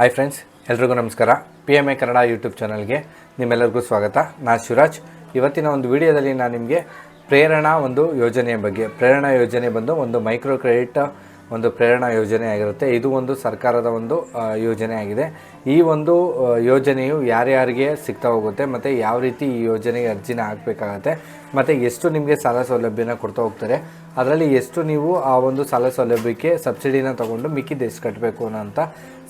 Hi friends ಎಲ್ರಿಗೂ ನಮಸ್ಕಾರ. P M A Kannada YouTube ಚಾನಲ್ಗೆ ನಿಮ್ಮೆಲ್ಲರಿಗೂ ಸ್ವಾಗತ. ನಾನು ಶಿವರಾಜ್. ಇವತ್ತಿನ ಒಂದು ವಿಡಿಯೋದಲ್ಲಿ ನಾನು ನಿಮಗೆ ಪ್ರೇರಣಾ ಒಂದು ಯೋಜನೆಯ ಬಗ್ಗೆ, ಪ್ರೇರಣಾ ಯೋಜನೆ ಬಂದು ಒಂದು ಮೈಕ್ರೋ ಕ್ರೆಡಿಟ್ ಒಂದು ಪ್ರೇರಣಾ ಯೋಜನೆ ಆಗಿರುತ್ತೆ. ಇದು ಒಂದು ಸರ್ಕಾರದ ಒಂದು ಯೋಜನೆ ಆಗಿದೆ. ಈ ಒಂದು ಯೋಜನೆಯು ಯಾರ್ಯಾರಿಗೆ ಸಿಗ್ತಾ ಹೋಗುತ್ತೆ, ಮತ್ತು ಯಾವ ರೀತಿ ಈ ಯೋಜನೆಗೆ ಅರ್ಜಿನ ಹಾಕಬೇಕಾಗತ್ತೆ, ಮತ್ತು ಎಷ್ಟು ನಿಮಗೆ ಸಾಲ ಸೌಲಭ್ಯನ ಕೊಡ್ತಾ ಹೋಗ್ತಾರೆ ಅದರಲ್ಲಿ ಎಷ್ಟು ನೀವು ಆ ಒಂದು ಸಾಲ ಸೌಲಭ್ಯಕ್ಕೆ ಸಬ್ಸಿಡಿನ ತಗೊಂಡು ಮಿಕ್ಕಿದ್ದು ಎಷ್ಟು ಕಟ್ಟಬೇಕು ಅನ್ನೋಂಥ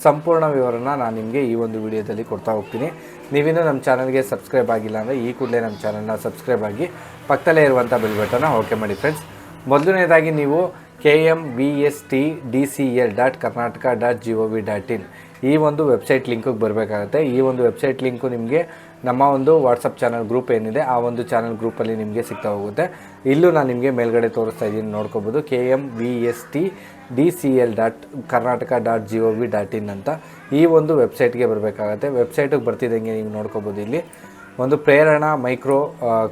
ಸಂಪೂರ್ಣ ವಿವರನ ನಾನು ನಿಮಗೆ ಈ ಒಂದು ವಿಡಿಯೋದಲ್ಲಿ ಕೊಡ್ತಾ ಹೋಗ್ತೀನಿ. ನೀವಿನ್ನೂ ನಮ್ಮ ಚಾನಲ್ಗೆ ಸಬ್ಸ್ಕ್ರೈಬ್ ಆಗಿಲ್ಲ ಅಂದರೆ ಈ ಕೂಡಲೇ ನಮ್ಮ ಚಾನಲ್ನ ಸಬ್ಸ್ಕ್ರೈಬ್ ಆಗಿ ಪಕ್ಕದಲ್ಲೇ ಇರುವಂಥ ಬೆಲ್ ಬಟನ್ನ ಓಕೆ ಮಾಡಿ ಫ್ರೆಂಡ್ಸ್. ಮೊದಲನೇದಾಗಿ ನೀವು K M V S T D C L dot Karnataka dot G O V dot in ಈ ಒಂದು ವೆಬ್ಸೈಟ್ ಲಿಂಕಿಗೆ ಬರಬೇಕಾಗುತ್ತೆ. ಈ ಒಂದು ವೆಬ್ಸೈಟ್ ಲಿಂಕು ನಿಮಗೆ ನಮ್ಮ ಒಂದು ವಾಟ್ಸಪ್ ಚಾನಲ್ ಗ್ರೂಪ್ ಏನಿದೆ ಆ ಒಂದು ಚಾನಲ್ ಗ್ರೂಪಲ್ಲಿ ನಿಮಗೆ ಸಿಗ್ತಾ ಹೋಗುತ್ತೆ. ಇಲ್ಲೂ ನಾನು ನಿಮಗೆ ಮೇಲ್ಗಡೆ ತೋರಿಸ್ತಾ ಇದ್ದೀನಿ, ನೋಡ್ಕೋಬೋದು. K M V S T D C L dot Karnataka dot G O V dot in ಅಂತ ಈ ಒಂದು ವೆಬ್ಸೈಟ್ಗೆ ಬರಬೇಕಾಗತ್ತೆ. ವೆಬ್ಸೈಟಿಗೆ ಬರ್ತಿದ್ದಂಗೆ ನೀವು ನೋಡ್ಕೋಬೋದು ಇಲ್ಲಿ. ಒಂದು Prerana micro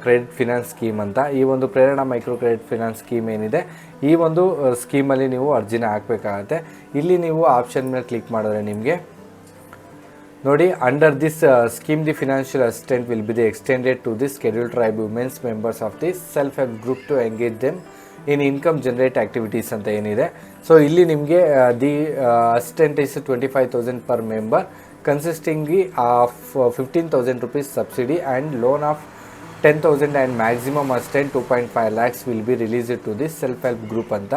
credit finance scheme ಅಂತ. ಈ ಒಂದು Prerana micro credit finance scheme ಏನಿದೆ, ಈ ಒಂದು ಸ್ಕೀಮಲ್ಲಿ ನೀವು ಅರ್ಜಿನ ಹಾಕಬೇಕಾಗತ್ತೆ. ಇಲ್ಲಿ ನೀವು ಆಪ್ಷನ್ ಮೇಲೆ ಕ್ಲಿಕ್ ಮಾಡಿದ್ರೆ ನಿಮಗೆ ನೋಡಿ under this scheme the financial assistant will be the extended to the schedule tribe women's members of the self help group to engage them in income generate activities ಅಂತ ಏನಿದೆ. ಸೊ ಇಲ್ಲಿ ನಿಮಗೆ the assistant is twenty five thousand per member consisting of fifteen thousand rupees subsidy and loan of ten thousand and maximum assistant two point five lakhs will be released to this self help group ಅಂತ.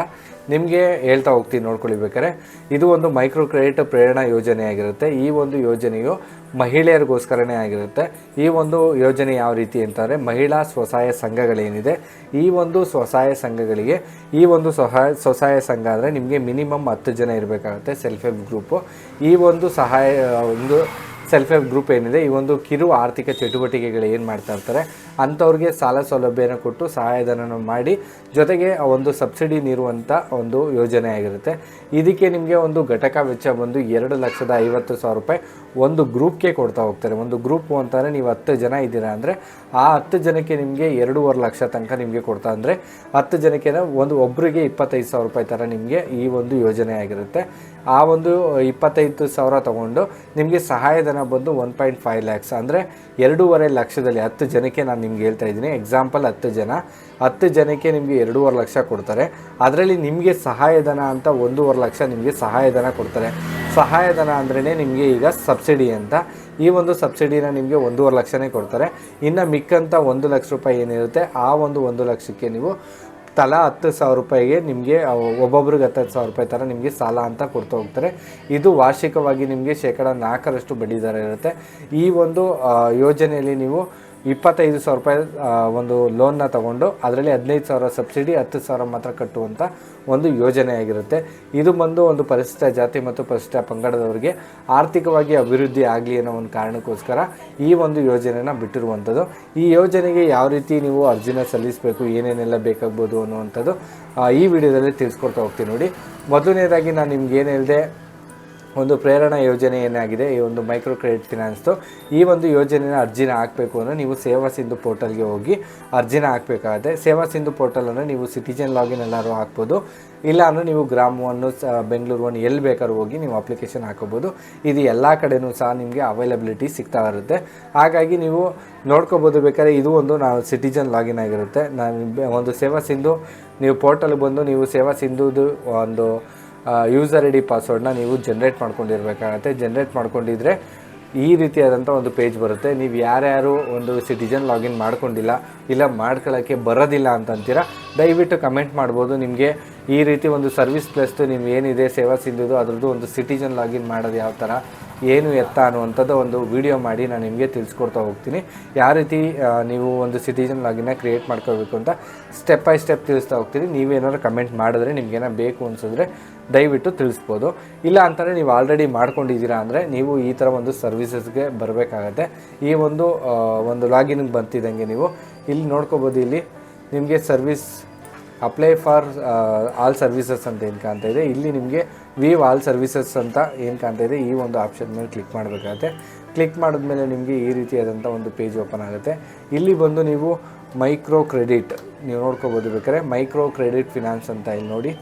ನಿಮಗೆ ಹೇಳ್ತಾ ಹೋಗ್ತೀನಿ ನೋಡ್ಕೊಳ್ಬೇಕಾರೆ ಇದು ಒಂದು micro credit ಪ್ರೇರಣಾ ಯೋಜನೆ ಆಗಿರುತ್ತೆ. ಈ ಒಂದು ಯೋಜನೆಯು ಮಹಿಳೆಯರಿಗೋಸ್ಕರನೇ ಆಗಿರುತ್ತೆ. ಈ ಒಂದು ಯೋಜನೆ ಯಾವ ರೀತಿ ಅಂತಂದರೆ ಮಹಿಳಾ ಸ್ವಸಹಾಯ ಸಂಘಗಳೇನಿದೆ. ಈ ಒಂದು ಸ್ವಸಹಾಯ ಸಂಘಗಳಿಗೆ ಈ ಒಂದು ಸಹಾಯ ಸ್ವಸಹಾಯ ಸಂಘ ಅಂದರೆ ನಿಮಗೆ ಮಿನಿಮಮ್ ಹತ್ತು ಜನ ಇರಬೇಕಾಗುತ್ತೆ ಸೆಲ್ಫ್ ಹೆಲ್ಪ್ ಗ್ರೂಪು. ಈ ಒಂದು ಸಹಾಯ, ಒಂದು ಸೆಲ್ಫ್ ಹೆಲ್ಪ್ ಗ್ರೂಪ್ ಏನಿದೆ, ಈ ಒಂದು ಕಿರು ಆರ್ಥಿಕ ಚಟುವಟಿಕೆಗಳು ಏನು ಮಾಡ್ತಾ ಇರ್ತಾರೆ ಅಂಥವ್ರಿಗೆ ಸಾಲ ಸೌಲಭ್ಯನ ಕೊಟ್ಟು ಸಹಾಯಧನ ಮಾಡಿ ಜೊತೆಗೆ ಒಂದು ಸಬ್ಸಿಡಿ ನೀಡುವಂಥ ಒಂದು ಯೋಜನೆ ಆಗಿರುತ್ತೆ. ಇದಕ್ಕೆ ನಿಮಗೆ ಒಂದು ಘಟಕ ವೆಚ್ಚ ಬಂದು ಎರಡು ಲಕ್ಷದ ಐವತ್ತು ಸಾವಿರ ರೂಪಾಯಿ ಒಂದು ಗ್ರೂಪ್ಗೆ ಕೊಡ್ತಾ ಹೋಗ್ತಾರೆ. ಒಂದು ಗ್ರೂಪು ಅಂತಂದರೆ ನೀವು ಹತ್ತು ಜನ ಇದ್ದೀರಾ ಅಂದರೆ ಆ ಹತ್ತು ಜನಕ್ಕೆ ನಿಮಗೆ ಎರಡೂವರೆ ಲಕ್ಷ ತನಕ ನಿಮಗೆ ಕೊಡ್ತಾ ಅಂದರೆ ಹತ್ತು ಜನಕ್ಕೆ ಒಂದು ಒಬ್ಬರಿಗೆ ಇಪ್ಪತ್ತೈದು ಸಾವಿರ ರೂಪಾಯಿ ಥರ ನಿಮಗೆ ಈ ಒಂದು ಯೋಜನೆ ಆಗಿರುತ್ತೆ. ಆ ಒಂದು ಇಪ್ಪತ್ತೈದು ಸಾವಿರ ತೊಗೊಂಡು ನಿಮಗೆ ಸಹಾಯಧನ ಬಂದು ಒನ್ ಪಾಯಿಂಟ್ ಫೈವ್ ಲ್ಯಾಕ್ಸ್ ಅಂದರೆ ಎರಡೂವರೆ ಲಕ್ಷದಲ್ಲಿ ಹತ್ತು ಜನಕ್ಕೆ ನಾನು ನಿಮ್ಗೆ ಹೇಳ್ತಾ ಇದ್ದೀನಿ. ಎಕ್ಸಾಂಪಲ್ ಹತ್ತು ಜನ. ಹತ್ತು ಜನಕ್ಕೆ ನಿಮಗೆ ಎರಡೂವರೆ ಲಕ್ಷ ಕೊಡ್ತಾರೆ. ಅದರಲ್ಲಿ ನಿಮಗೆ ಸಹಾಯಧನ ಅಂತ ಒಂದೂವರೆ ಲಕ್ಷ ನಿಮಗೆ ಸಹಾಯಧನ ಕೊಡ್ತಾರೆ. ಸಹಾಯಧನ ಅಂದ್ರೇ ನಿಮಗೆ ಈಗ ಸಬ್ಸಿಡಿ ಅಂತ. ಈ ಒಂದು ಸಬ್ಸಿಡಿನ ನಿಮಗೆ ಒಂದೂವರೆ ಲಕ್ಷನೇ ಕೊಡ್ತಾರೆ. ಇನ್ನು ಮಿಕ್ಕಂಥ ಒಂದು ಲಕ್ಷ ರೂಪಾಯಿ ಏನಿರುತ್ತೆ, ಆ ಒಂದು ಒಂದು ಲಕ್ಷಕ್ಕೆ ನೀವು ತಲಾ ಹತ್ತು ಸಾವಿರ ರೂಪಾಯಿಗೆ ನಿಮಗೆ ಒಬ್ಬೊಬ್ರಿಗೆ ಹತ್ತತ್ತು ಸಾವಿರ ರೂಪಾಯಿ ಥರ ನಿಮಗೆ ಸಾಲ ಅಂತ ಕೊಡ್ತಾ ಹೋಗ್ತಾರೆ. ಇದು ವಾರ್ಷಿಕವಾಗಿ ನಿಮಗೆ ಶೇಕಡ ನಾಲ್ಕರಷ್ಟು ಬಡ್ಡಿ ದರ ಇರುತ್ತೆ. ಈ ಒಂದು ಯೋಜನೆಯಲ್ಲಿ ನೀವು ಇಪ್ಪತ್ತೈದು ಸಾವಿರ ರೂಪಾಯಿ ಒಂದು ಲೋನ್ನ ತಗೊಂಡು ಅದರಲ್ಲಿ ಹದಿನೈದು ಸಾವಿರ ಸಬ್ಸಿಡಿ, ಹತ್ತು ಸಾವಿರ ಮಾತ್ರ ಕಟ್ಟುವಂಥ ಒಂದು ಯೋಜನೆ ಆಗಿರುತ್ತೆ. ಇದು ಬಂದು ಒಂದು ಪರಿಶಿಷ್ಟ ಜಾತಿ ಮತ್ತು ಪರಿಶಿಷ್ಟ ಪಂಗಡದವರಿಗೆ ಆರ್ಥಿಕವಾಗಿ ಅಭಿವೃದ್ಧಿ ಆಗಲಿ ಅನ್ನೋ ಒಂದು ಕಾರಣಕ್ಕೋಸ್ಕರ ಈ ಒಂದು ಯೋಜನೆನ ಬಿಟ್ಟಿರುವಂಥದ್ದು. ಈ ಯೋಜನೆಗೆ ಯಾವ ರೀತಿ ನೀವು ಅರ್ಜಿನ ಸಲ್ಲಿಸಬೇಕು, ಏನೇನೆಲ್ಲ ಬೇಕಾಗ್ಬೋದು ಅನ್ನುವಂಥದ್ದು ಈ ವಿಡಿಯೋದಲ್ಲಿ ತಿಳಿಸ್ಕೊಡ್ತಾ ಹೋಗ್ತೀನಿ ನೋಡಿ. ಮೊದಲನೇದಾಗಿ ನಾನು ನಿಮ್ಗೆ ಏನು ಹೇಳಿದೆ ಒಂದು ಪ್ರೇರಣಾ ಯೋಜನೆ ಏನಾಗಿದೆ ಈ ಒಂದು ಮೈಕ್ರೋ ಕ್ರೆಡಿಟ್ ಫಿನಾನ್ಸ್ದು. ಈ ಒಂದು ಯೋಜನೆನ ಅರ್ಜಿನ ಹಾಕಬೇಕು ಅಂದರೆ ನೀವು ಸೇವಾ ಸಿಂಧು ಪೋರ್ಟಲ್ಗೆ ಹೋಗಿ ಅರ್ಜಿನ ಹಾಕಬೇಕಾಗುತ್ತೆ. ಸೇವಾ ಸಿಂಧು ಪೋರ್ಟಲ್ ಅಂದರೆ ನೀವು ಸಿಟಿಜನ್ ಲಾಗಿನ್ ಎಲ್ಲರೂ ಹಾಕ್ಬೋದು. ಇಲ್ಲ ಅಂದರೆ ನೀವು ಗ್ರಾಮ್ ಒನ್ನು ಬೆಂಗಳೂರು ಒನ್ ಎಲ್ಲಿ ಬೇಕಾದ್ರೂ ಹೋಗಿ ನೀವು ಅಪ್ಲಿಕೇಶನ್ ಹಾಕೋಬೋದು. ಇದು ಎಲ್ಲ ಕಡೆನೂ ಸಹ ನಿಮಗೆ ಅವೈಲಬಿಲಿಟಿ ಸಿಗ್ತಾ ಇರುತ್ತೆ. ಹಾಗಾಗಿ ನೀವು ನೋಡ್ಕೋಬೋದು ಬೇಕಾದ್ರೆ ಇದು ಒಂದು ನಾವು ಸಿಟಿಜನ್ ಲಾಗಿನ್ ಆಗಿರುತ್ತೆ. ನಾನು ಒಂದು ಸೇವಾ ಸಿಂಧು, ನೀವು ಪೋರ್ಟಲ್ಗೆ ಬಂದು ನೀವು ಸೇವಾ ಸಿಂಧುದು ಒಂದು ಯೂಸರ್ ಐ ಡಿ ಪಾಸ್ವರ್ಡ್ನ ನೀವು ಜನ್ರೇಟ್ ಮಾಡ್ಕೊಂಡಿರ್ಬೇಕಾಗತ್ತೆ. ಜನ್ರೇಟ್ ಮಾಡ್ಕೊಂಡಿದ್ರೆ ಈ ರೀತಿಯಾದಂಥ ಒಂದು ಪೇಜ್ ಬರುತ್ತೆ. ನೀವು ಯಾರ್ಯಾರು ಒಂದು ಸಿಟಿಜನ್ ಲಾಗಿನ್ ಮಾಡ್ಕೊಂಡಿಲ್ಲ, ಇಲ್ಲ ಮಾಡ್ಕೊಳ್ಳೋಕ್ಕೆ ಬರೋದಿಲ್ಲ ಅಂತಂತೀರ, ದಯವಿಟ್ಟು ಕಮೆಂಟ್ ಮಾಡ್ಬೋದು. ನಿಮಗೆ ಈ ರೀತಿ ಒಂದು ಸರ್ವಿಸ್ ಪ್ಲಸ್ದು ನಿಮ್ಗೆ ಏನಿದೆ, ಸೇವಾ ಸಿಂಧುದು, ಅದ್ರದ್ದು ಒಂದು ಸಿಟಿಜನ್ ಲಾಗಿನ್ ಮಾಡೋದು ಯಾವ ಥರ ಏನು ಎತ್ತ ಅನ್ನುವಂಥದ್ದು ಒಂದು ವಿಡಿಯೋ ಮಾಡಿ ನಾನು ನಿಮಗೆ ತಿಳಿಸ್ಕೊಡ್ತಾ ಹೋಗ್ತೀನಿ. ಯಾವ ರೀತಿ ನೀವು ಒಂದು ಸಿಟಿಜನ್ ಲಾಗಿನ್ನ ಕ್ರಿಯೇಟ್ ಮಾಡ್ಕೋಬೇಕು ಅಂತ ಸ್ಟೆಪ್ ಬೈ ಸ್ಟೆಪ್ ತಿಳಿಸ್ತಾ ಹೋಗ್ತೀನಿ. ನೀವೇನಾದ್ರು ಕಮೆಂಟ್ ಮಾಡಿದ್ರೆ ನಿಮಗೇನ ಬೇಕು ಅನ್ಸಿದ್ರೆ ದಯವಿಟ್ಟು ತಿಳಿಸ್ಬೋದು. ಇಲ್ಲ ಅಂತಂದರೆ ನೀವು ಆಲ್ರೆಡಿ ಮಾಡ್ಕೊಂಡಿದ್ದೀರಾ ಅಂದರೆ ನೀವು ಈ ಥರ ಒಂದು ಸರ್ವಿಸಸ್ಗೆ ಬರಬೇಕಾಗತ್ತೆ. ಈ ಒಂದು ಒಂದು ಲಾಗಿನ್ಗೆ ಬಂತಿದ್ದಂಗೆ ನೀವು ಇಲ್ಲಿ ನೋಡ್ಕೋಬೋದು ಇಲ್ಲಿ. ನಿಮಗೆ service apply for all services ಅಂತ ಏನು ಕಾಣ್ತಾ ಇದೆ. ಇಲ್ಲಿ ನಿಮಗೆ ವೀವ್ ಆಲ್ ಸರ್ವಿಸಸ್ ಅಂತ ಏನು ಕಾಣ್ತಾ ಇದೆ. ಈ ಒಂದು ಆಪ್ಷನ್ ಮೇಲೆ ಕ್ಲಿಕ್ ಮಾಡಬೇಕಾಗತ್ತೆ. ಕ್ಲಿಕ್ ಮಾಡಿದ್ಮೇಲೆ ನಿಮಗೆ ಈ ರೀತಿಯಾದಂಥ ಒಂದು ಪೇಜ್ ಓಪನ್ ಆಗುತ್ತೆ. ಇಲ್ಲಿ ಬಂದು ನೀವು ಮೈಕ್ರೋ ಕ್ರೆಡಿಟ್ ನೀವು ನೋಡ್ಕೋಬೋದು ಬೇಕಾದ್ರೆ. ಮೈಕ್ರೋ ಕ್ರೆಡಿಟ್ ಫಿನಾನ್ಸ್ ಅಂತ ಇಲ್ಲಿ ನೋಡಿ.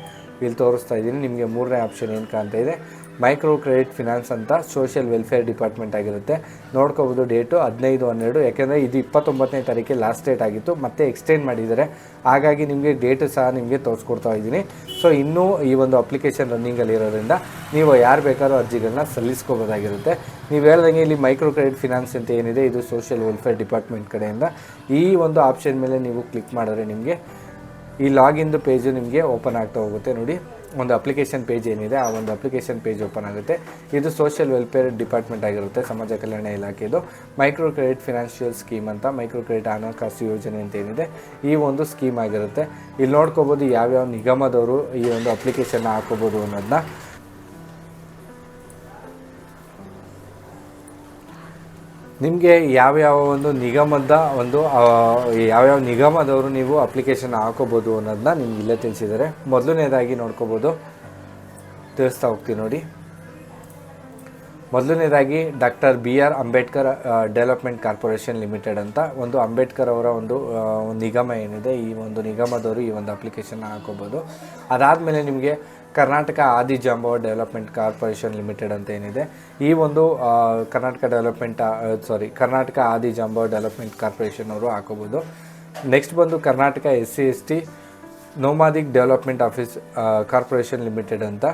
ಇಲ್ಲಿ ತೋರಿಸ್ತಾ ಇದ್ದೀನಿ. ನಿಮಗೆ ಮೂರನೇ ಆಪ್ಷನ್ ಏನು ಕಾಣ್ತಾ ಇದೆ? ಮೈಕ್ರೋ ಕ್ರೆಡಿಟ್ ಫಿನಾನ್ಸ್ ಅಂತ ಸೋಷಿಯಲ್ ವೆಲ್ಫೇರ್ ಡಿಪಾರ್ಟ್ಮೆಂಟ್ ಆಗಿರುತ್ತೆ. ನೋಡ್ಕೋಬೋದು ಡೇಟು ಹದಿನೈದು, ಹನ್ನೆರಡು. ಯಾಕೆಂದರೆ ಇದು ಇಪ್ಪತ್ತೊಂಬತ್ತನೇ ತಾರೀಕಿಗೆ ಲಾಸ್ಟ್ ಡೇಟ್ ಆಗಿತ್ತು. ಮತ್ತೆ ಎಕ್ಸ್ಟೆಂಡ್ ಮಾಡಿದ್ದಾರೆ. ಹಾಗಾಗಿ ನಿಮಗೆ ಡೇಟು ಸಹ ನಿಮಗೆ ತೋರಿಸ್ಕೊಡ್ತಾ ಇದ್ದೀನಿ. ಸೊ ಇನ್ನೂ ಈ ಒಂದು ಅಪ್ಲಿಕೇಶನ್ ರನ್ನಿಂಗಲ್ಲಿ ಇರೋದ್ರಿಂದ ನೀವು ಯಾರು ಬೇಕಾದ್ರೂ ಅರ್ಜಿಗಳನ್ನ ಸಲ್ಲಿಸ್ಕೋಬೋದಾಗಿರುತ್ತೆ. ನೀವು ಹೇಳ್ದಂಗೆ ಇಲ್ಲಿ ಮೈಕ್ರೋ ಕ್ರೆಡಿಟ್ ಫಿನಾನ್ಸ್ ಅಂತ ಏನಿದೆ, ಇದು ಸೋಷಿಯಲ್ ವೆಲ್ಫೇರ್ ಡಿಪಾರ್ಟ್ಮೆಂಟ್ ಕಡೆಯಿಂದ. ಈ ಒಂದು ಆಪ್ಷನ್ ಮೇಲೆ ನೀವು ಕ್ಲಿಕ್ ಮಾಡಿದ್ರೆ ನಿಮಗೆ ಈ ಲಾಗಿನ್ದು ಪೇಜು ನಿಮಗೆ ಓಪನ್ ಆಗ್ತಾ ಹೋಗುತ್ತೆ. ನೋಡಿ, ಒಂದು ಅಪ್ಲಿಕೇಶನ್ ಪೇಜ್ ಏನಿದೆ, ಆ ಒಂದು ಅಪ್ಲಿಕೇಶನ್ ಪೇಜ್ ಓಪನ್ ಆಗುತ್ತೆ. ಇದು ಸೋಷಿಯಲ್ ವೆಲ್ಫೇರ್ ಡಿಪಾರ್ಟ್ಮೆಂಟ್ ಆಗಿರುತ್ತೆ, ಸಮಾಜ ಕಲ್ಯಾಣ ಇಲಾಖೆದು. ಮೈಕ್ರೋ ಕ್ರೆಡಿಟ್ ಫಿನಾನ್ಷಿಯಲ್ ಸ್ಕೀಮ್ ಅಂತ ಮೈಕ್ರೋ ಕ್ರೆಡಿಟ್ ಹಣಕಾಸು ಯೋಜನೆ ಅಂತ ಏನಿದೆ, ಈ ಒಂದು ಸ್ಕೀಮ್ ಆಗಿರುತ್ತೆ. ಇಲ್ಲಿ ನೋಡ್ಕೋಬೋದು ಯಾವ್ಯಾವ ನಿಗಮದವರು ಈ ಒಂದು ಅಪ್ಲಿಕೇಶನ್ನ ಹಾಕೋಬೋದು ಅನ್ನೋದನ್ನ ನಿಮಗೆ ಯಾವ್ಯಾವ ಒಂದು ನಿಗಮದ ಒಂದು ಯಾವ್ಯಾವ ನಿಗಮದವರು ನೀವು ಅಪ್ಲಿಕೇಶನ್ ಹಾಕೋಬೋದು ಅನ್ನೋದನ್ನ ನಿಮ್ಗೆ ಇಲ್ಲೇ ತಿಳಿಸಿದ್ದಾರೆ. ಮೊದಲನೇದಾಗಿ ನೋಡ್ಕೋಬೋದು. ತಿಳಿಸ್ತಾ ಹೋಗ್ತೀನಿ ನೋಡಿ. ಮೊದಲನೇದಾಗಿ doctor B R Ambedkar development corporation limited ಅಂತ ಒಂದು ಅಂಬೇಡ್ಕರ್ ಅವರ ಒಂದು ನಿಗಮ ಏನಿದೆ, ಈ ಒಂದು ನಿಗಮದವರು ಈ ಒಂದು ಅಪ್ಲಿಕೇಶನ್ ಹಾಕೋಬೋದು. ಅದಾದಮೇಲೆ ನಿಮಗೆ Karnataka Adi Jambava development corporation limited ಅಂತ ಏನಿದೆ. ಈ ಒಂದು ಕರ್ನಾಟಕ ಡೆವಲಪ್ಮೆಂಟ್ ಸಾರಿ ಕರ್ನಾಟಕ ಆದಿ ಜಾಂಬವ ಡೆವಲಪ್ಮೆಂಟ್ ಕಾರ್ಪೊರೇಷನ್ ಅವರು ಹಾಕೋಬೋದು. ನೆಕ್ಸ್ಟ್ ಬಂದು Karnataka S C S T nomadic development office corporation limited ಅಂತ.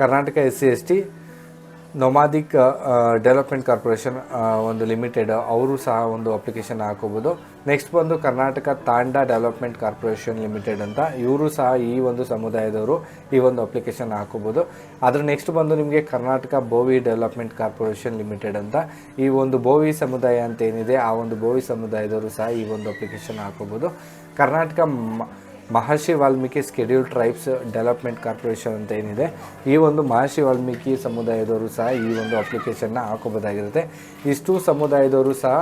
Karnataka S C S T nomadic development corporation ಒಂದು ಲಿಮಿಟೆಡ್ ಅವರು ಸಹ ಒಂದು ಅಪ್ಲಿಕೇಶನ್ ಹಾಕೋಬೋದು. ನೆಕ್ಸ್ಟ್ ಬಂದು Karnataka Tanda development corporation limited ಅಂತ. ಇವರು ಸಹ ಈ ಒಂದು ಸಮುದಾಯದವರು ಈ ಒಂದು ಅಪ್ಲಿಕೇಶನ್ ಹಾಕೋಬೋದು. ಅದರ ನೆಕ್ಸ್ಟ್ ಬಂದು ನಿಮಗೆ Karnataka Bhovi development corporation limited ಅಂತ. ಈ ಒಂದು ಬೋವಿ ಸಮುದಾಯ ಅಂತ ಏನಿದೆ, ಆ ಒಂದು ಬೋವಿ ಸಮುದಾಯದವರು ಸಹ ಈ ಒಂದು ಅಪ್ಲಿಕೇಶನ್ ಹಾಕೋಬೋದು. Karnataka Maharshi Valmiki schedule tribes development corporation ಅಂತ ಏನಿದೆ, ಈ ಒಂದು ಮಹರ್ಷಿ ವಾಲ್ಮೀಕಿ ಸಮುದಾಯದವರು ಸಹ ಈ ಒಂದು ಅಪ್ಲಿಕೇಶನ್ನ ಹಾಕೋಬೋದಾಗಿರುತ್ತೆ ಇಷ್ಟು ಸಮುದಾಯದವರು ಸಹ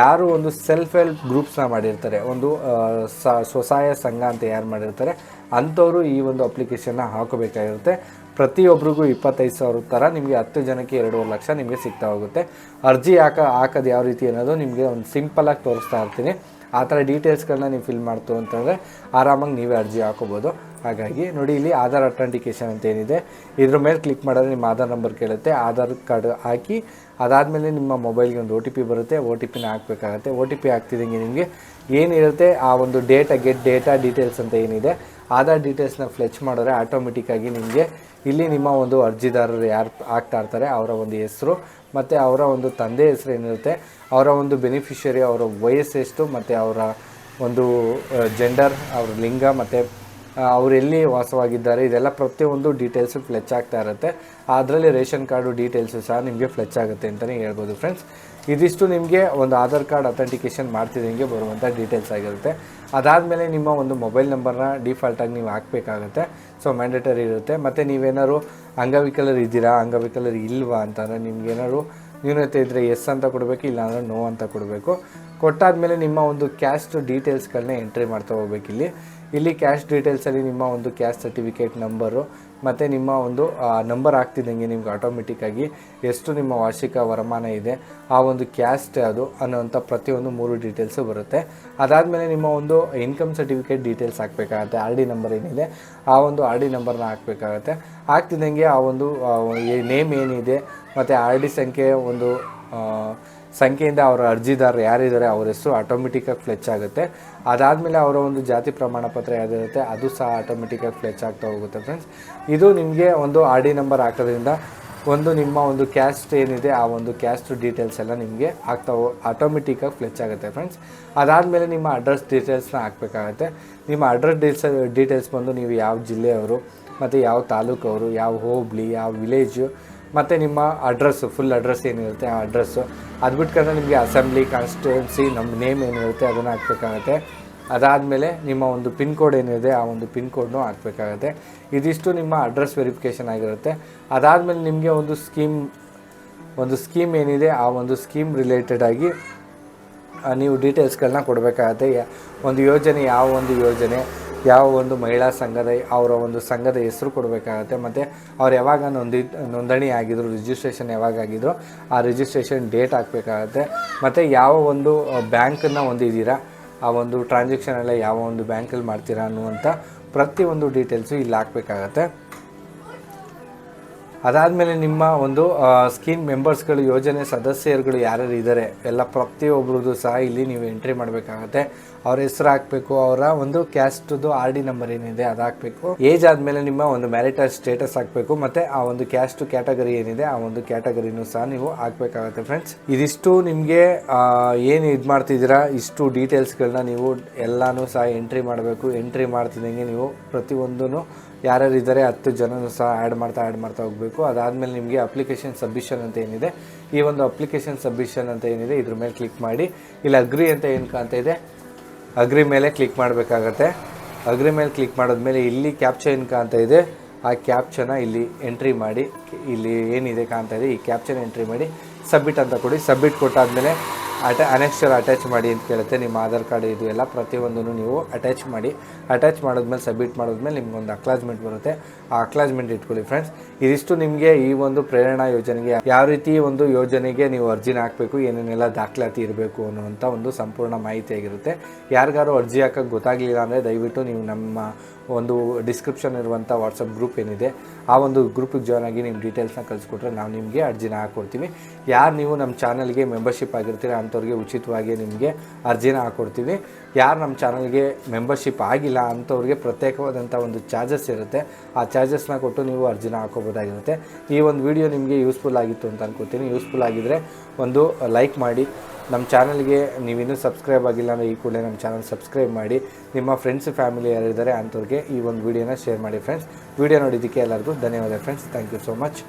ಯಾರು ಒಂದು ಸೆಲ್ಫ್ ಹೆಲ್ಪ್ ಗ್ರೂಪ್ಸ್ನ ಮಾಡಿರ್ತಾರೆ, ಒಂದು ಸ್ವಸಹಾಯ ಸಂಘ ಅಂತ ಯಾರು ಮಾಡಿರ್ತಾರೆ, ಅಂಥವರು ಈ ಒಂದು ಅಪ್ಲಿಕೇಶನ್ನ ಹಾಕೋಬೇಕಾಗಿರುತ್ತೆ. ಪ್ರತಿಯೊಬ್ಬರಿಗೂ ಇಪ್ಪತ್ತೈದು ಸಾವಿರ ಥರ ನಿಮಗೆ ಹತ್ತು ಜನಕ್ಕೆ ಎರಡೂವರೆ ಲಕ್ಷ ನಿಮಗೆ ಸಿಗ್ತಾ ಹೋಗುತ್ತೆ. ಅರ್ಜಿ ಹಾಕ, ಹಾಕೋದು ಯಾವ ರೀತಿ ಅನ್ನೋದು ನಿಮಗೆ ಒಂದು ಸಿಂಪಲಾಗಿ ತೋರಿಸ್ತಾ ಇರ್ತೀನಿ. ಆ ಥರ ಡೀಟೇಲ್ಸ್ಗಳನ್ನ ನೀವು ಫಿಲ್ ಮಾಡ್ತು ಅಂತಂದರೆ ಆರಾಮಾಗಿ ನೀವೇ ಅರ್ಜಿ ಹಾಕೋಬೋದು. ಹಾಗಾಗಿ ನೋಡಿ, ಇಲ್ಲಿ ಆಧಾರ್ ಅಥೆಂಟಿಕೇಶನ್ ಅಂತ ಏನಿದೆ, ಇದ್ರ ಮೇಲೆ ಕ್ಲಿಕ್ ಮಾಡಿದ್ರೆ ನಿಮ್ಮ ಆಧಾರ್ ನಂಬರ್ ಕೇಳುತ್ತೆ. ಆಧಾರ್ ಕಾರ್ಡ್ ಹಾಕಿ, ಅದಾದಮೇಲೆ ನಿಮ್ಮ ಮೊಬೈಲ್ಗೆ ಒಂದು ಒ ಟಿ ಪಿ ಬರುತ್ತೆ. ಒ ಟಿ ಪಿನ ಹಾಕಬೇಕಾಗತ್ತೆ. ಒ ಟಿ ಪಿ ಹಾಕ್ತಿದ್ದಂಗೆ ನಿಮಗೆ ಏನಿರುತ್ತೆ ಆ ಒಂದು ಡೇಟಾ ಗೆಟ್ ಡೇಟಾ ಡೀಟೇಲ್ಸ್ ಅಂತ ಏನಿದೆ ಆಧಾರ್ ಡೀಟೇಲ್ಸ್ನ ಫ್ಲೆಚ್ ಮಾಡಿದ್ರೆ ಆಟೋಮೆಟಿಕ್ಕಾಗಿ ನಿಮಗೆ ಇಲ್ಲಿ ನಿಮ್ಮ ಒಂದು ಅರ್ಜಿದಾರರು ಯಾರು ಆಗ್ತಾ ಇರ್ತಾರೆ, ಅವರ ಒಂದು ಹೆಸರು ಮತ್ತು ಅವರ ಒಂದು ತಂದೆ ಹೆಸರು ಏನಿರುತ್ತೆ, ಅವರ ಒಂದು ಬೆನಿಫಿಷರಿ ಅವರ ವಯಸ್ಸೆಷ್ಟು ಮತ್ತು ಅವರ ಒಂದು ಜೆಂಡರ್ ಅವ್ರ ಲಿಂಗ ಮತ್ತು ಅವರೆಲ್ಲಿ ವಾಸವಾಗಿದ್ದಾರೆ, ಇದೆಲ್ಲ ಪ್ರತಿಯೊಂದು ಡೀಟೇಲ್ಸು ಫ್ಲೆಚ್ ಆಗ್ತಾ ಇರುತ್ತೆ. ಅದರಲ್ಲಿ ರೇಷನ್ ಕಾರ್ಡು ಡೀಟೇಲ್ಸು ಸಹ ನಿಮಗೆ ಫ್ಲೆಚ್ ಆಗುತ್ತೆ ಅಂತಲೇ ಹೇಳ್ಬೋದು ಫ್ರೆಂಡ್ಸ್ ಇದಿಷ್ಟು ನಿಮಗೆ ಒಂದು ಆಧಾರ್ ಕಾರ್ಡ್ ಅಥೆಂಟಿಕೇಷನ್ ಮಾಡ್ತಿದ್ದಂಗೆ ಬರುವಂಥ ಡೀಟೇಲ್ಸ್ ಆಗಿರುತ್ತೆ. ಅದಾದಮೇಲೆ ನಿಮ್ಮ ಒಂದು ಮೊಬೈಲ್ ನಂಬರ್ನ ಡಿಫಾಲ್ಟಾಗಿ ನೀವು ಹಾಕಬೇಕಾಗುತ್ತೆ. ಸೊ ಮ್ಯಾಂಡೇಟರಿ ಇರುತ್ತೆ. ಮತ್ತು ನೀವೇನಾದ್ರು ಅಂಗವಿಕಲರು ಇದ್ದೀರಾ? ಅಂಗವಿಕಲರು ಇಲ್ವಾ ಅಂತಂದರೆ ನಿಮ್ಗೆ ಏನಾದ್ರು ನ್ಯೂನತೆ ಇದ್ದರೆ ಎಸ್ ಅಂತ ಕೊಡಬೇಕು, ಇಲ್ಲಾಂದರೆ ನೋ ಅಂತ ಕೊಡಬೇಕು. ಕೊಟ್ಟಾದಮೇಲೆ ನಿಮ್ಮ ಒಂದು ಕ್ಯಾಸ್ಟ್ ಡೀಟೇಲ್ಸ್ಗಳನ್ನ ಎಂಟ್ರಿ ಮಾಡ್ತಾ ಹೋಗ್ಬೇಕು ಇಲ್ಲಿ. ಇಲ್ಲಿ ಕ್ಯಾಶ್ ಡೀಟೇಲ್ಸಲ್ಲಿ ನಿಮ್ಮ ಒಂದು ಕ್ಯಾಶ್ ಸರ್ಟಿಫಿಕೇಟ್ ನಂಬರು ಮತ್ತು ನಿಮ್ಮ ಒಂದು ನಂಬರ್ ಆಗ್ತಿದ್ದಂಗೆ ನಿಮ್ಗೆ ಆಟೋಮೆಟಿಕ್ಕಾಗಿ ಎಷ್ಟು ನಿಮ್ಮ ವಾರ್ಷಿಕ ವರಮಾನ ಇದೆ, ಆ ಒಂದು ಕ್ಯಾಸ್ಟ್ ಅದು ಅನ್ನೋಂಥ ಪ್ರತಿಯೊಂದು ಮೂರು ಡೀಟೇಲ್ಸು ಬರುತ್ತೆ. ಅದಾದಮೇಲೆ ನಿಮ್ಮ ಒಂದು ಇನ್ಕಮ್ ಸರ್ಟಿಫಿಕೇಟ್ ಡೀಟೇಲ್ಸ್ ಹಾಕಬೇಕಾಗತ್ತೆ ಆರ್ ಡಿ ನಂಬರ್ ಏನಿದೆ, ಆ ಒಂದು ಆರ್ ಡಿ ನಂಬರ್ನ ಹಾಕಬೇಕಾಗತ್ತೆ. ಹಾಕ್ತಿದ್ದಂಗೆ ಆ ಒಂದು ನೇಮ್ ಏನಿದೆ, ಮತ್ತು ಆರ್ ಡಿ ಸಂಖ್ಯೆ ಒಂದು ಸಂಖ್ಯೆಯಿಂದ ಅವರ ಅರ್ಜಿದಾರರು ಯಾರಿದ್ದಾರೆ, ಅವ್ರ ಹೆಸರು ಆಟೋಮೆಟಿಕ್ಕಾಗಿ ಫ್ಲೆಚ್ ಆಗುತ್ತೆ. ಅದಾದಮೇಲೆ ಅವರ ಒಂದು ಜಾತಿ ಪ್ರಮಾಣ ಪತ್ರ ಯಾವುದಿರುತ್ತೆ, ಅದು ಸಹ ಆಟೋಮೆಟಿಕ್ಕಾಗಿ ಫ್ಲೆಚ್ ಆಗ್ತಾ ಹೋಗುತ್ತೆ ಫ್ರೆಂಡ್ಸ್ ಇದು ನಿಮಗೆ ಒಂದು ಆರ್ ಡಿ ನಂಬರ್ ಹಾಕೋದ್ರಿಂದ ಒಂದು ನಿಮ್ಮ ಒಂದು ಕ್ಯಾಸ್ಟ್ ಏನಿದೆ, ಆ ಒಂದು ಕ್ಯಾಸ್ಟ್ ಡೀಟೇಲ್ಸ್ ಎಲ್ಲ ನಿಮಗೆ ಆಗ್ತಾ ಆಟೋಮೆಟಿಕ್ಕಾಗಿ ಫ್ಲೆಚ್ ಆಗುತ್ತೆ ಫ್ರೆಂಡ್ಸ್ ಅದಾದಮೇಲೆ ನಿಮ್ಮ ಅಡ್ರೆಸ್ ಡೀಟೇಲ್ಸ್ನ ಹಾಕಬೇಕಾಗತ್ತೆ. ನಿಮ್ಮ ಅಡ್ರೆಸ್ ಡೀಲ್ಸ್ ಡೀಟೇಲ್ಸ್ ಬಂದು ನೀವು ಯಾವ ಜಿಲ್ಲೆಯವರು, ಮತ್ತು ಯಾವ ತಾಲೂಕವರು, ಯಾವ ಹೋಬಳಿ, ಯಾವ ವಿಲೇಜು ಮತ್ತು ನಿಮ್ಮ ಅಡ್ರೆಸ್ಸು ಫುಲ್ ಅಡ್ರೆಸ್ ಏನಿರುತ್ತೆ ಆ ಅಡ್ರೆಸ್ಸು ಅದು ಬಿಟ್ಕೊಂಡ್ರೆ ನಿಮಗೆ ಅಸೆಂಬ್ಲಿ ಕಾನ್ಸ್ಟಿಟ್ಯೂನ್ಸಿ ನಮ್ಮ ನೇಮ್ ಏನಿರುತ್ತೆ ಅದನ್ನು ಹಾಕಬೇಕಾಗತ್ತೆ. ಅದಾದಮೇಲೆ ನಿಮ್ಮ ಒಂದು ಪಿನ್ ಕೋಡ್ ಏನಿದೆ ಆ ಒಂದು ಪಿನ್ ಕೋಡ್ನು ಹಾಕಬೇಕಾಗತ್ತೆ. ಇದಿಷ್ಟು ನಿಮ್ಮ ಅಡ್ರೆಸ್ ವೆರಿಫಿಕೇಷನ್ ಆಗಿರುತ್ತೆ. ಅದಾದಮೇಲೆ ನಿಮಗೆ ಒಂದು ಸ್ಕೀಮ್ ಒಂದು ಸ್ಕೀಮ್ ಏನಿದೆ ಆ ಒಂದು ಸ್ಕೀಮ್ ರಿಲೇಟೆಡ್ ಆಗಿ ಆ, ನೀವು ಡೀಟೇಲ್ಸ್ಗಳನ್ನ ಕೊಡಬೇಕಾಗತ್ತೆ. ಒಂದು ಯೋಜನೆ ಯಾವ ಒಂದು ಯೋಜನೆ? ಯಾವ ಒಂದು ಮಹಿಳಾ ಸಂಘದ ಅವರ ಒಂದು ಸಂಘದ ಹೆಸರು ಕೊಡಬೇಕಾಗತ್ತೆ. ಮತ್ತು ಅವ್ರು ಯಾವಾಗ ನೊಂದಿ, ನೋಂದಣಿ ಆಗಿದ್ರು ರಿಜಿಸ್ಟ್ರೇಷನ್ ಯಾವಾಗ ಆಗಿದ್ರು, ಆ ರಿಜಿಸ್ಟ್ರೇಷನ್ ಡೇಟ್ ಹಾಕಬೇಕಾಗತ್ತೆ. ಮತ್ತು ಯಾವ ಒಂದು ಬ್ಯಾಂಕನ್ನು ಹೊಂದಿದ್ದೀರಾ, ಆ ಒಂದು ಟ್ರಾನ್ಸಾಕ್ಷನ್ ಎಲ್ಲ ಯಾವ ಒಂದು ಬ್ಯಾಂಕಲ್ಲಿ ಮಾಡ್ತೀರಾ ಅನ್ನುವಂಥ ಪ್ರತಿಯೊಂದು ಡೀಟೇಲ್ಸು ಇಲ್ಲಿ ಹಾಕಬೇಕಾಗತ್ತೆ. ಅದಾದಮೇಲೆ ನಿಮ್ಮ ಒಂದು ಸ್ಕೀಮ್ ಮೆಂಬರ್ಸ್ಗಳು, ಯೋಜನೆ ಸದಸ್ಯರುಗಳು ಯಾರ್ಯಾರು ಇದ್ದಾರೆ ಎಲ್ಲ ಪ್ರತಿಯೊಬ್ಬರದ್ದು ಸಹ ಇಲ್ಲಿ ನೀವು ಎಂಟ್ರಿ ಮಾಡಬೇಕಾಗತ್ತೆ. ಅವ್ರ ಹೆಸರು ಹಾಕಬೇಕು, ಅವರ ಒಂದು ಕ್ಯಾಸ್ಟ್ದು ಆರ್ ಡಿ ನಂಬರ್ ಏನಿದೆ ಅದು ಹಾಕಬೇಕು. ಏಜ್ ಆದಮೇಲೆ ನಿಮ್ಮ ಒಂದು ಮ್ಯಾರಿಟಲ್ ಸ್ಟೇಟಸ್ ಹಾಕಬೇಕು, ಮತ್ತು ಆ ಒಂದು ಕ್ಯಾಸ್ಟ್ ಕ್ಯಾಟಗರಿ ಏನಿದೆ, ಆ ಒಂದು ಕ್ಯಾಟಗರಿನೂ ಸಹ ನೀವು ಹಾಕಬೇಕಾಗತ್ತೆ ಫ್ರೆಂಡ್ಸ್. ಇದಿಷ್ಟು ನಿಮಗೆ ಏನು ಇದು ಮಾಡ್ತಿದ್ದೀರಾ, ಇಷ್ಟು ಡೀಟೇಲ್ಸ್ಗಳನ್ನ ನೀವು ಎಲ್ಲನೂ ಸಹ ಎಂಟ್ರಿ ಮಾಡಬೇಕು, ಎಂಟ್ರಿ ಮಾಡ್ತಿದ್ದಂಗೆ ನೀವು ಪ್ರತಿಯೊಂದೂ ಯಾರ್ಯಾರು ಇದ್ದಾರೆ ಹತ್ತು ಜನನೂ ಸಹ ಆ್ಯಡ್ ಮಾಡ್ತಾ ಆ್ಯಡ್ ಮಾಡ್ತಾ ಹೋಗಬೇಕು. ಅದಾದಮೇಲೆ ನಿಮಗೆ ಅಪ್ಲಿಕೇಶನ್ ಸಬ್ಮಿಷನ್ ಅಂತ ಏನಿದೆ, ಈ ಒಂದು ಅಪ್ಲಿಕೇಶನ್ ಸಬ್ಮಿಷನ್ ಅಂತ ಏನಿದೆ, ಇದ್ರ ಮೇಲೆ ಕ್ಲಿಕ್ ಮಾಡಿ. ಇಲ್ಲಿ ಅಗ್ರಿ ಅಂತ ಏನು ಕಾಣ್ತಾ ಇದೆ? ಅಗ್ರಿ ಮೇಲೆ ಕ್ಲಿಕ್ ಮಾಡಬೇಕಾಗತ್ತೆ. ಅಗ್ರಿ ಮೇಲೆ ಕ್ಲಿಕ್ ಮಾಡಿದ್ಮೇಲೆ ಇಲ್ಲಿ ಕ್ಯಾಪ್ಚರ್ ಏನು ಕಾಣ್ತಾ ಇದೆ? ಆ ಕ್ಯಾಪ್ಚನ ಇಲ್ಲಿ ಎಂಟ್ರಿ ಮಾಡಿ, ಇಲ್ಲಿ ಏನಿದೆ ಕಾಣ್ತಾ ಇದೆ, ಈ ಕ್ಯಾಪ್ಚನ ಎಂಟ್ರಿ ಮಾಡಿ ಸಬ್ಮಿಟ್ ಅಂತ ಕೊಡಿ. ಸಬ್ಮಿಟ್ ಕೊಟ್ಟಾದಮೇಲೆ ಅಟ ಅನೆಕ್ಸ್ಚರ್ ಅಟ್ಯಾಚ್ ಮಾಡಿ ಅಂತ ಕೇಳುತ್ತೆ. ನಿಮ್ಮ ಆಧಾರ್ ಕಾರ್ಡ್ ಇದು ಎಲ್ಲ ಪ್ರತಿಯೊಂದನ್ನು ನೀವು ಅಟ್ಯಾಚ್ ಮಾಡಿ ಅಟ್ಯಾಚ್ ಮಾಡಿದ್ಮೇಲೆ ಸಬ್ಮಿಟ್ ಮಾಡಿದ್ಮೇಲೆ ನಿಮ್ಗೊಂದು ಅಕ್ಲಾಜ್ಮೆಂಟ್ ಬರುತ್ತೆ. ಆ ಅಕ್ಲಾಜ್ಮೆಂಟ್ ಇಟ್ಕೊಳ್ಳಿ ಫ್ರೆಂಡ್ಸ್ ಇದಿಷ್ಟು ನಿಮಗೆ ಈ ಒಂದು ಪ್ರೇರಣಾ ಯೋಜನೆಗೆ ಯಾವ ರೀತಿ ಒಂದು ಯೋಜನೆಗೆ ನೀವು ಅರ್ಜಿನ ಹಾಕಬೇಕು, ಏನೇನೆಲ್ಲ ದಾಖಲಾತಿ ಇರಬೇಕು ಅನ್ನುವಂಥ ಒಂದು ಸಂಪೂರ್ಣ ಮಾಹಿತಿ ಆಗಿರುತ್ತೆ. ಯಾರಿಗಾರು ಅರ್ಜಿ ಹಾಕಕ್ಕೆ ಗೊತ್ತಾಗಲಿಲ್ಲ ಅಂದರೆ ದಯವಿಟ್ಟು ನೀವು ನಮ್ಮ ಒಂದು ಡಿಸ್ಕ್ರಿಪ್ಷನ್ ಇರುವಂಥ ವಾಟ್ಸಪ್ ಗ್ರೂಪ್ ಏನಿದೆ, ಆ ಒಂದು ಗ್ರೂಪಿಗೆ ಜಾಯ್ನ್ ಆಗಿ ನಿಮ್ಮ ಡೀಟೇಲ್ಸ್ನ ಕಳಿಸ್ಕೊಟ್ರೆ ನಾವು ನಿಮಗೆ ಅರ್ಜಿನ ಹಾಕ್ಕೊಡ್ತೀವಿ ಯಾರು ನೀವು ನಮ್ಮ ಚಾನಲ್ಗೆ ಮೆಂಬರ್ಶಿಪ್ ಆಗಿರ್ತೀರ, ಅಂಥವ್ರಿಗೆ ಉಚಿತವಾಗಿ ನಿಮಗೆ ಅರ್ಜಿನ ಹಾಕ್ಕೊಡ್ತೀವಿ ಯಾರು ನಮ್ಮ ಚಾನಲ್ಗೆ ಮೆಂಬರ್ಶಿಪ್ ಆಗಿಲ್ಲ ಅಂಥವ್ರಿಗೆ ಪ್ರತ್ಯೇಕವಾದಂಥ ಒಂದು ಚಾರ್ಜಸ್ ಇರುತ್ತೆ. ಆ ಚಾರ್ಜಸ್ನ ಕೊಟ್ಟು ನೀವು ಅರ್ಜಿನ ಹಾಕೋಬೋದಾಗಿರುತ್ತೆ. ಈ ಒಂದು ವಿಡಿಯೋ ನಿಮಗೆ ಯೂಸ್ಫುಲ್ ಆಗಿತ್ತು ಅಂತ ಅನ್ಕೋತೀನಿ. ಯೂಸ್ಫುಲ್ ಆಗಿದ್ದರೆ ಒಂದು ಲೈಕ್ ಮಾಡಿ. ನಮ್ಮ ಚಾನಲ್ಗೆ ನೀವಿನ್ನೂ ಸಬ್ಸ್ಕ್ರೈಬ್ ಆಗಿಲ್ಲ ಅಂದರೆ ಈ ಕೂಡಲೇ ನಮ್ಮ ಚಾನಲ್ ಸಬ್ಸ್ಕ್ರೈಬ್ ಮಾಡಿ. ನಿಮ್ಮ ಫ್ರೆಂಡ್ಸ್, ಫ್ಯಾಮಿಲಿ ಯಾರಿದ್ದಾರೆ ಅಂಥವ್ರಿಗೆ ಈ ಒಂದು ವಿಡಿಯೋನ ಶೇರ್ ಮಾಡಿ ಫ್ರೆಂಡ್ಸ್. ವಿಡಿಯೋ ನೋಡಿದ್ದಕ್ಕೆ ಎಲ್ಲರಿಗೂ ಧನ್ಯವಾದ friends. Thank you so much.